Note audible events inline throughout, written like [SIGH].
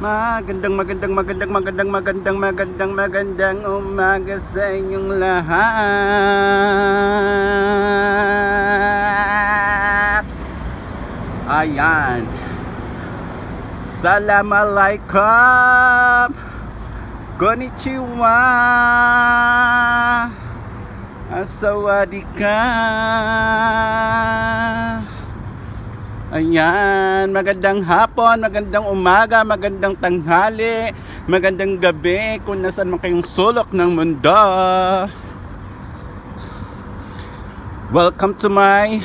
Magandang, magandang, magandang, magandang, magandang, magandang, magandang umaga sa inyong lahat. Ayan. Assalamualaikum. Konnichiwa. Asawadika. Ayan, magandang hapon, magandang umaga, magandang tanghali, magandang gabi kung nasan man kayong sulok ng mundo. Welcome to my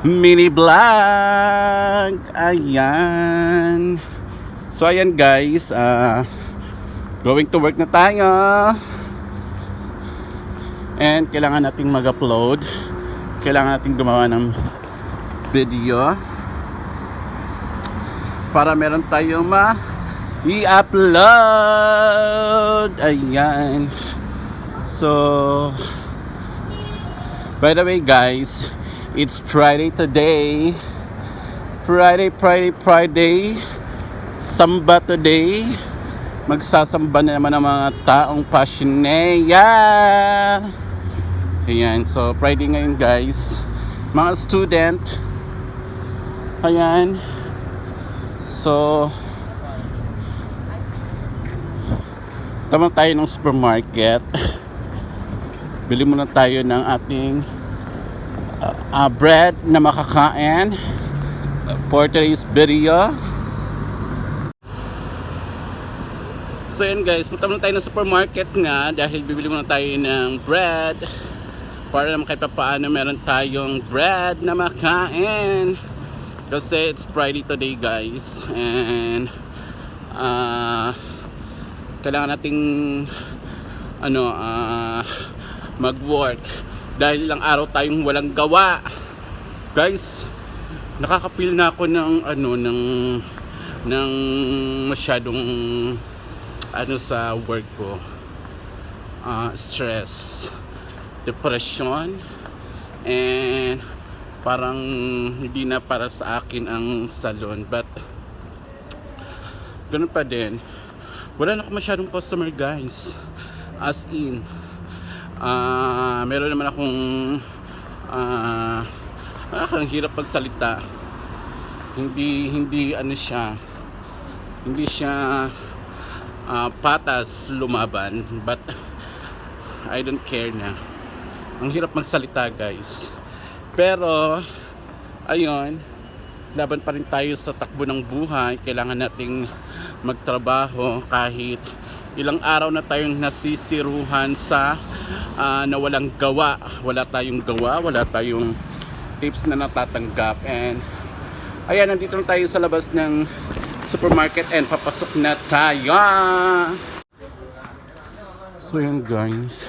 mini vlog. Ayan. So ayan guys, uh, going to work na tayo. And kailangan nating mag-upload. Kailangan nating gumawa ng video. Para meron tayo ma i-upload. Ayan. So by the way guys it's Friday today. Friday Friday Friday. Samba today. Magsasamba na naman ang mga taong pasyoneya ayan. So Friday ngayon guys. Mga student Ayan. So, tama tayo ng supermarket. [LAUGHS] Bili muna tayo ng ating uh, uh, bread na makakain for today's video. So yun guys, punta muna tayo ng supermarket nga dahil bibili muna tayo ng bread para naman kahit pa paano meron tayong bread na makain. Kasi it's Friday today guys and uh, kailangan nating ano uh, mag-work dahil lang araw tayong walang gawa. Guys, nakaka-feel na ako ng ano ng ng masyadong ano sa work ko. Uh, stress, depression, and parang hindi na para sa akin ang salon but ganun pa din. Wala na ako masyadong customer guys. As in ah meron naman akong ah ang hirap pagsalita hindi hindi ano siya hindi siya ah, patas lumaban but I don't care na. Ang hirap magsalita guys pero, ayun, laban pa rin tayo sa takbo ng buhay. Kailangan nating magtrabaho kahit ilang araw na tayong nasisiruhan sa uh, na walang gawa. Wala tayong gawa, wala tayong tips na natatanggap. And, ayan, nandito na tayo sa labas ng supermarket and papasok na tayo. So, yan guys.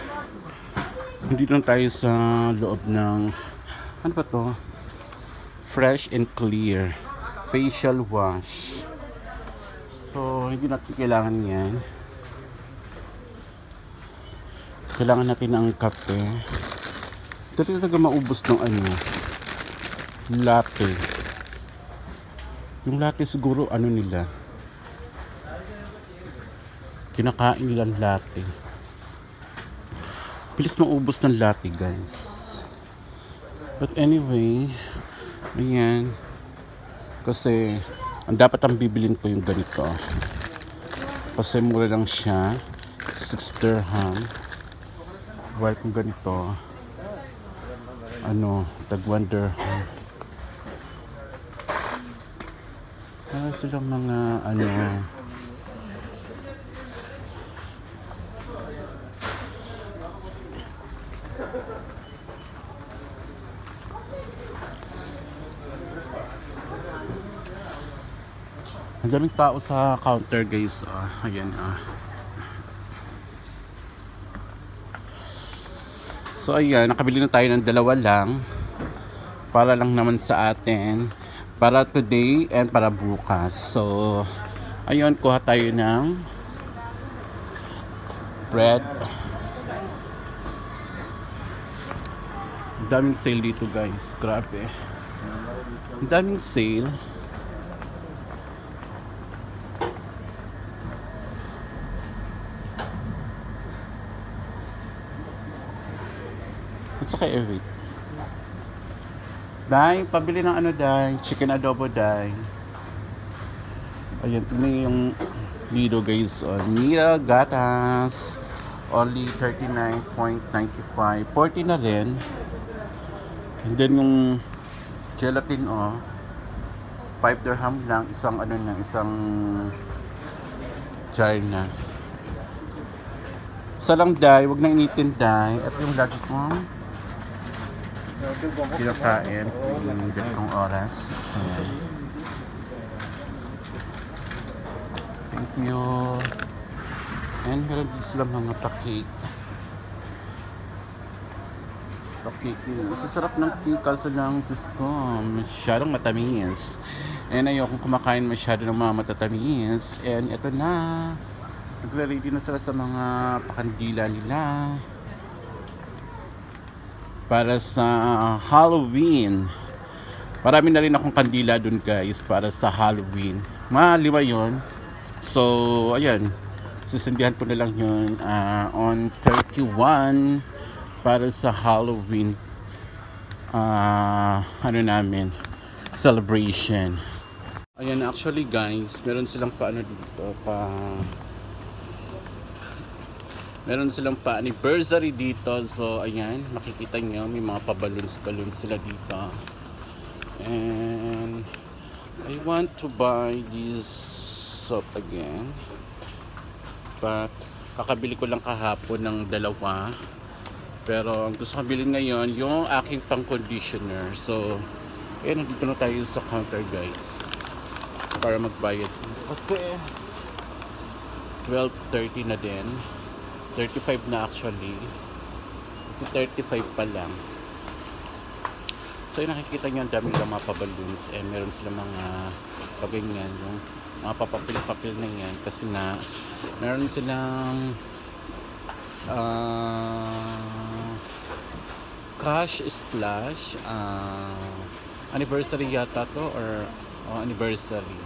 Nandito na tayo sa loob ng ano ba to? Fresh and clear facial wash. So, hindi natin kailangan yan. Kailangan natin ng kape. Dito talaga maubos ng ano, latte. Yung latte siguro ano nila, kinakain nilang latte. Bilis maubos ng latte guys. But anyway, ayan. Kasi, ang dapat ang bibilin ko yung ganito. Kasi mura lang siya. 6 dirham. While kung ganito, ano, tag 1 dirham. Kaya silang mga, ano, Ang daming tao sa counter guys. Ah, ayan ah. So ayan, nakabili na tayo ng dalawa lang. Para lang naman sa atin. Para today and para bukas. So, ayun, kuha tayo ng bread. Daming sale dito guys. Grabe. Daming sale. At saka Eric. Day, pabili ng ano, Day? Chicken adobo, Day. Ayan, ito yung Lido, guys. Oh, Mira Gatas. Only 39.95. 40 na rin. And then yung gelatin, oh. 5 dirham lang. Isang ano na, isang jar na. Isa lang, Day. Huwag na initin, Day. At yung lagi kong kinakain yung ganitong oras. Ayan. Thank you. And meron din sila mga. Pa-cake yun. Sasarap ng cake kaso lang, Diyos ko, masyadong matamis. And ayokong kumakain masyado ng mga matatamis. And ito na. Nagre-ready na sila sa mga pakandila nila para sa Halloween. Marami na rin akong kandila dun guys para sa Halloween. Mga lima yun. So, ayan. Sisindihan ko na lang yun ah, on 31 para sa Halloween ah, ano namin celebration. Ayan, actually guys, meron silang pa ano dito, pa Meron silang pa anniversary dito. So, ayan, makikita nyo, may mga pa-balloons-balloons sila dito. And I want to buy this soap again. But kakabili ko lang kahapon ng dalawa. Pero ang gusto ko bilhin ngayon, yung aking pang conditioner. So, ayan, nandito na tayo sa counter guys. Para magbayad. Kasi 12.30 na din. 35 na actually. Ito 35 pa lang. So yung nakikita nyo, ang dami lang mga pa-balloons and meron sila mga paganyan, yung mga papapil-papil na yan kasi nga meron silang ah crash splash ah anniversary yata to or oh, anniversary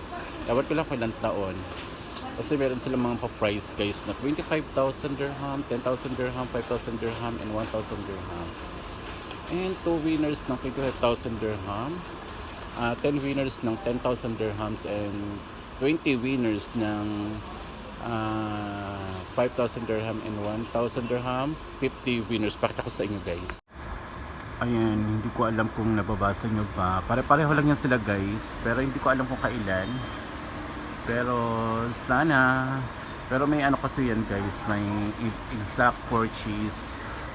dapat ko lang kung ilang taon kasi meron silang mga pa-price guys na 25,000 dirham, 10,000 dirham, 5,000 dirham, and 1,000 dirham. And 2 winners ng 25,000 dirham, uh, 10 winners ng 10,000 dirhams, and 20 winners ng uh, 5,000 dirham and 1,000 dirham, 50 winners. Pakita ko sa inyo guys. Ayan, hindi ko alam kung nababasa nyo ba. Pare-pareho lang yan sila guys, pero hindi ko alam kung kailan. Pero sana pero may ano kasi yan guys, may exact purchase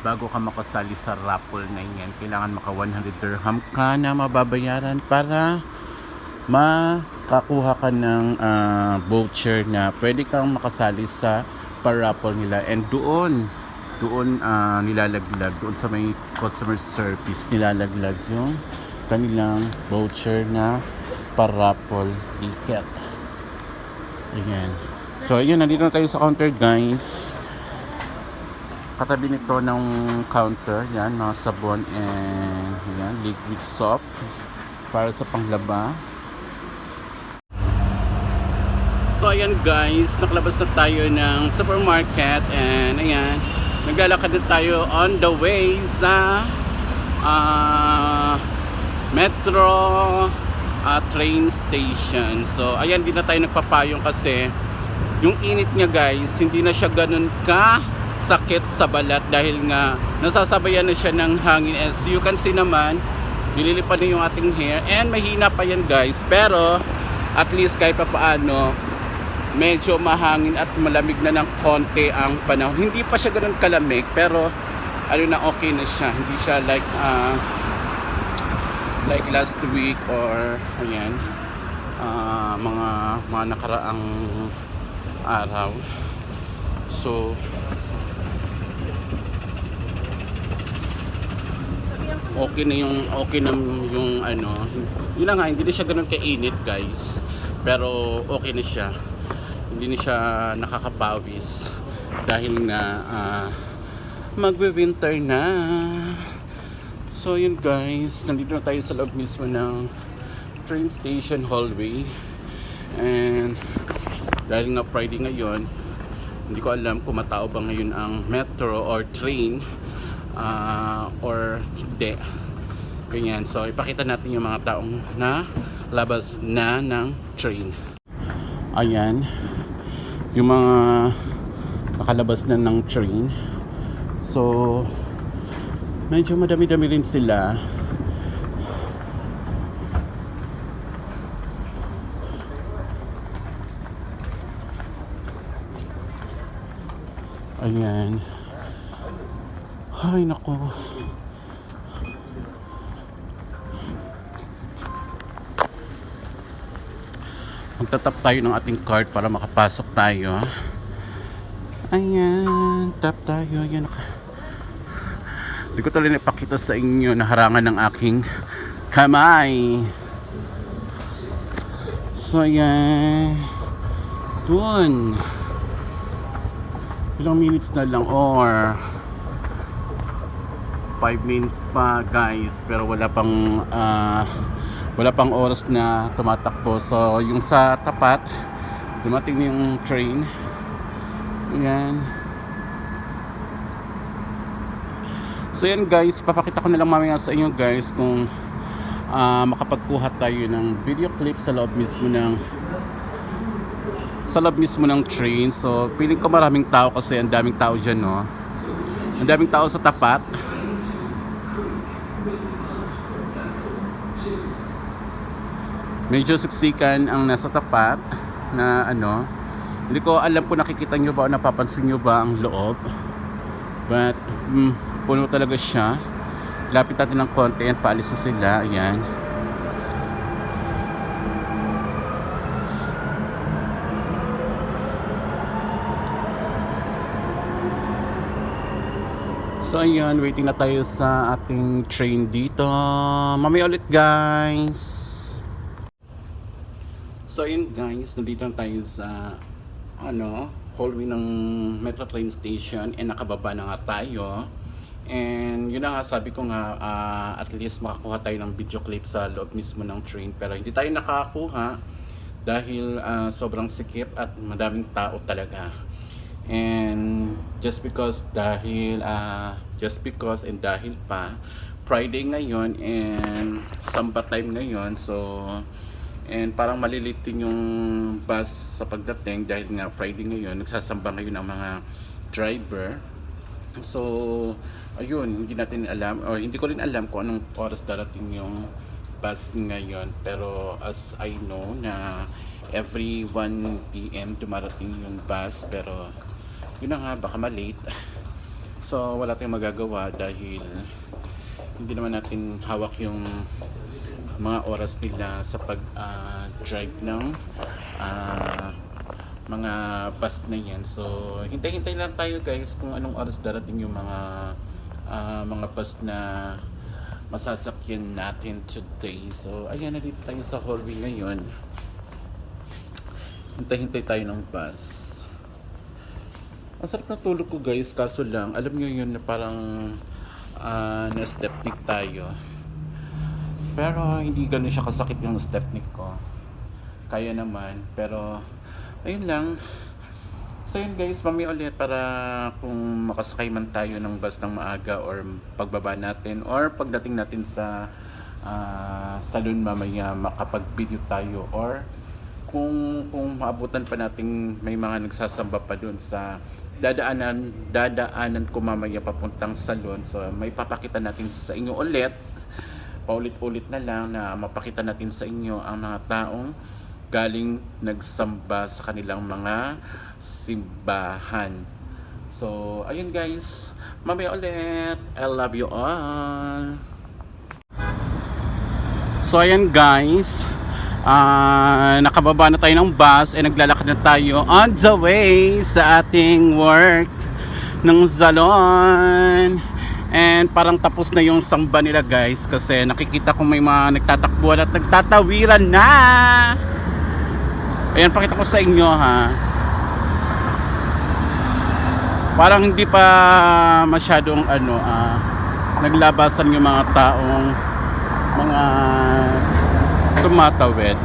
bago ka makasali sa raffle na yan. Kailangan maka 100 dirham ka na mababayaran para makakuha ka ng ah, voucher na pwede kang makasali sa pa-raffle nila. And doon, doon ah, nilalaglag, doon sa may customer service, nilalaglag yung kanilang voucher na pa-raffle ticket. Ayan. So, ayun, nandito na tayo sa counter, guys. Katabi nito ng counter, yan, mga sabon and yan, liquid soap para sa panglaba. So, ayan guys, nakalabas na tayo ng supermarket and ayan, naglalakad na tayo on the way sa ah, metro ah, train station. So, ayan, di na tayo nagpapayong kasi yung init niya guys, hindi na siya ganun ka sakit sa balat dahil nga nasasabayan na siya ng hangin. As you can see naman, nililipad na yung ating hair and mahina pa yan guys. Pero, at least kahit pa paano, medyo mahangin at malamig na ng konti ang panahon. Hindi pa siya ganun kalamig, pero ano na okay na siya. Hindi siya like ah, like last week or ayan ah, mga mga nakaraang araw. So okay na yung okay na yung ano yun na nga hindi na siya ganun kainit guys. Pero okay na siya. Hindi na siya nakakapawis dahil nga ah, magwe-winter na so yun guys nandito na tayo sa loob mismo ng train station hallway and dahil nga Friday ngayon hindi ko alam kung matao ba ngayon ang metro or train ah, or hindi. Ganyan. So, ipakita natin yung mga taong na labas na ng train. Ayan. Yung mga nakalabas na ng train. So, medyo madami-dami rin sila. Ayan. Ay, nako. Magtatap tayo ng ating card para makapasok tayo. Ayan, tap tayo. Ayan. Hindi ko talaga ipakita sa inyo na harangan ng aking kamay. So, ayan. Dun. Ilang minutes na lang or 5 minutes pa guys pero wala pang ah, wala pang oras na tumatakbo so yung sa tapat dumating na yung train yan so yan guys. Papakita ko na lang mamaya sa inyo guys kung ah, makapagkuha tayo ng video clip sa loob mismo ng sa loob mismo ng train. So feeling ko maraming tao kasi ang daming tao dyan no? Ang daming tao sa tapat. Medyo siksikan ang nasa tapat na ano. Hindi ko alam kung nakikita nyo ba o napapansin nyo ba ang loob. But mm, puno talaga siya lapit natin ng konti at paalis na sila ayan So ayan, waiting na tayo sa ating train dito. Mamaya ulit guys. So ayun guys, nandito na tayo sa ano, hallway ng Metro Train Station and nakababa na nga tayo. And yun na nga sabi ko nga ah, at least makakuha tayo ng video clip sa loob mismo ng train pero hindi tayo nakakuha dahil ah, sobrang sikip at madaming tao talaga. And just because dahil ah, just because and dahil pa Friday ngayon and Samba time ngayon so and parang malilit din yung bus sa pagdating dahil nga Friday ngayon nagsasamba ngayon ang mga driver so ayun hindi natin alam or hindi ko rin alam kung anong oras darating yung bus ngayon pero as I know na every 1 p.m. dumarating yung bus pero yun na nga baka malate so wala tayong magagawa dahil hindi naman natin hawak yung mga oras nila sa pag ah, drive ng ah, mga bus na yan so hintay-hintay lang tayo guys kung anong oras darating yung mga ah, mga bus na masasakyan natin today so ayan na dito tayo sa hallway ngayon hintay-hintay tayo ng bus ang sarap na tulog ko guys, kaso lang, alam nyo yun na parang ah, na-stepnic tayo. Pero hindi ganun siya kasakit yung stepnic ko. Kaya naman, pero ayun lang. So yun guys, mami ulit para kung makasakay man tayo ng bus ng maaga or pagbaba natin or pagdating natin sa ah, salon mamaya makapag-video tayo or kung kung maabutan pa nating may mga nagsasamba pa doon sa dadaanan dadaanan ko mamaya papuntang salon so may papakita natin sa inyo ulit paulit-ulit na lang na mapakita natin sa inyo ang mga taong galing nagsamba sa kanilang mga simbahan. So ayun guys. Mamaya ulit. I love you all. So ayan guys, ah nakababa na tayo ng bus and naglalakad na tayo on the way sa ating work ng salon. And parang tapos na yung samba nila guys kasi nakikita ko may mga nagtatakbuhan at nagtatawiran na. Ayan, pakita ko sa inyo ha. Parang hindi pa masyadong ano, ah, naglabasan yung mga taong mga tumatawid.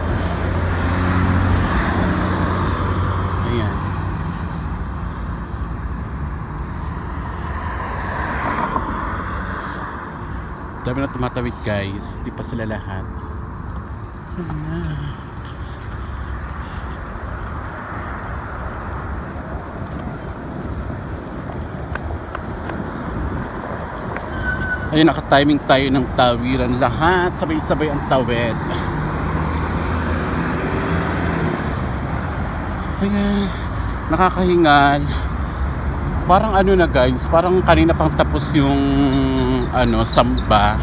Ayan. Dami na tumatawid guys. Di pa sila lahat. Ayun Ayun, naka-timing tayo ng tawiran. Lahat sabay-sabay ang tawid. Ayan, nakakahingal. Parang ano na guys, parang kanina pang tapos yung ano, samba.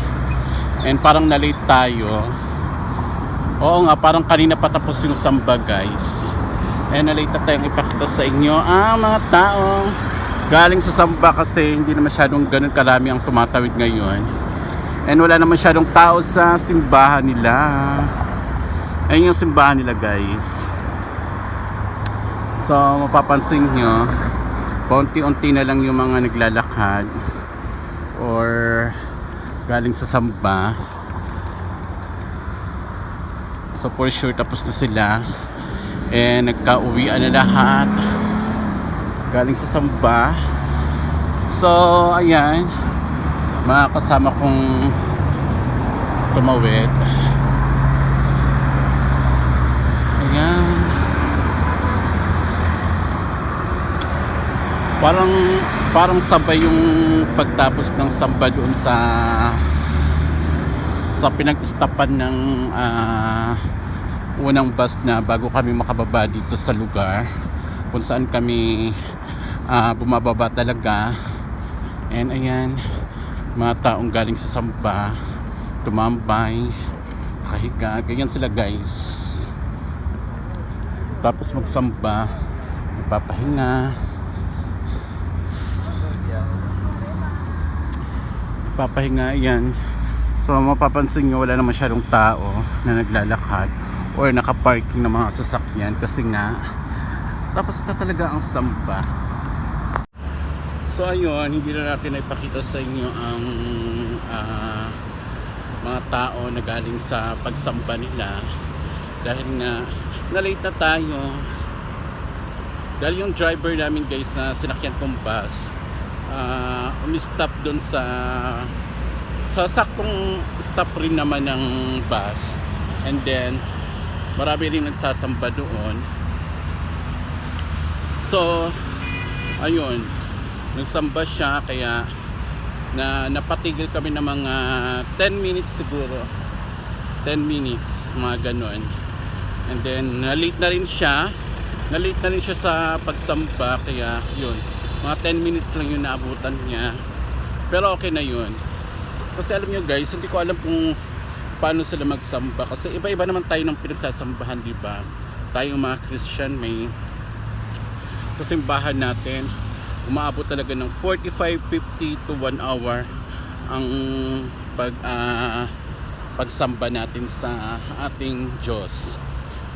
And parang na-late tayo. Oo nga, parang kanina pa tapos yung samba guys. And na-late na tayong ipakita sa inyo ang mga taong galing sa samba kasi hindi na masyadong ganun karami ang tumatawid ngayon. And wala na masyadong tao sa simbahan nila. Ayun yung simbahan nila guys. So mapapansin nyo, paunti-unti na lang yung mga naglalakad or galing sa samba. So for sure tapos na sila. And nagka-uwian na lahat galing sa samba. So, ayan. Mga kasama kong tumawid. Ayan. Parang parang sabay yung pagtapos ng samba doon sa sa pinag-istapan ng ah, unang bus na bago kami makababa dito sa lugar kung saan kami ah, bumababa talaga. And ayan mga taong galing sa samba tumambay kahiga ganyan sila guys. Tapos magsamba magpapahinga. Papahinga yan so mapapansin nyo wala na masyadong tao na naglalakad or nakaparking ng mga sasakyan kasi nga tapos na talaga ang samba. So ayun hindi na natin ipakita sa inyo ang ah, mga tao na galing sa pagsamba nila. Dahil nga na-late na tayo. Dahil yung driver namin guys na sinakyan kong bus uh, umistop doon sa sa saktong stop rin naman ng bus. And then marami rin nagsasamba doon so ayun. Nagsamba siya kaya na napatigil kami ng mga 10 minutes siguro. 10 minutes mga ganon and then na-late na rin siya. Na-late na rin siya sa pagsamba kaya yun. Mga 10 minutes lang yung naabutan niya. Pero okay na yun. Kasi alam nyo guys hindi ko alam kung paano sila magsamba. Kasi iba-iba naman tayo ng pinagsasambahan di ba? Tayong mga Christian may sa simbahan natin umaabot talaga ng 45-50 to 1 hour ang pag ah, pagsamba natin sa ating Diyos.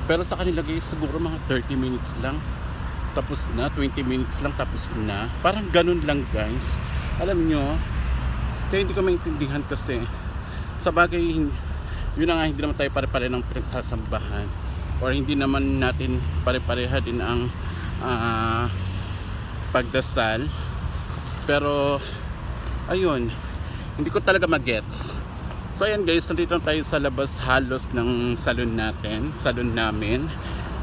Pero sa kanila guys siguro mga 30 minutes lang. Tapos na 20 minutes lang tapos na. Parang ganun lang guys. Alam nyo kaya hindi ko maintindihan kasi sa bagay yun na nga hindi naman tayo pare-pare ng pinagsasambahan. Or hindi naman natin pare-pareha din ang ah, pagdasal. Pero ayun hindi ko talaga magets. So ayan guys nandito na tayo sa labas halos ng salon natin salon namin.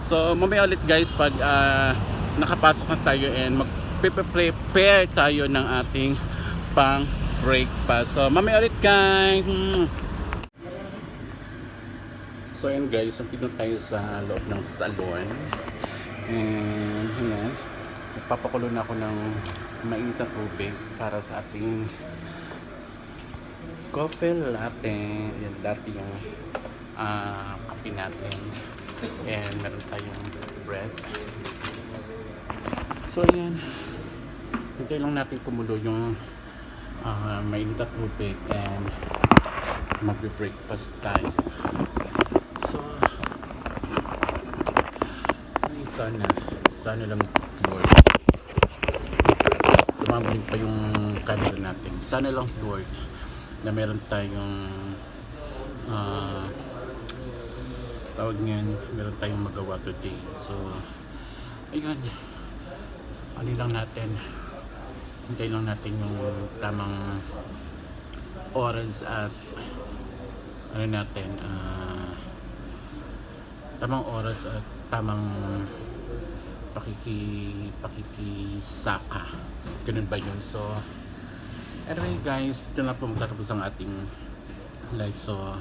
So mamaya ulit guys pag ah, nakapasok na tayo and mag-prepare tayo ng ating pang breakfast so mamaya ulit guys. Hmm. So ayan guys, nandito tayo sa loob ng salon. And ayan, nagpapakulo na ako ng mainit na tubig para sa ating coffee latte. Ayan, latte yung ah, kape natin. And meron tayong bread. So ayan, hintay lang natin kumulo yung ah, mainit na tubig and magbe-breakfast tayo. So, ay, sana, sana lang Lord. Tumambling pa yung camera natin. Sana lang Lord na meron tayong ah tawag ngayon, meron tayong magawa today. So, ayun. Ano lang natin. Hintay lang natin yung tamang oras at ano natin ah tamang oras at tamang pakiki pakikisaka. Ganun ba yun? So anyway guys dito na po magtatapos ang ating live. So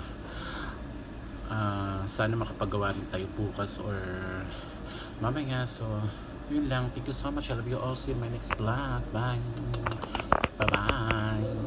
ah sana makapagawa rin tayo bukas or mamaya. So yun lang. Thank you so much. I love you all. See you in my next vlog. Bye. Bye bye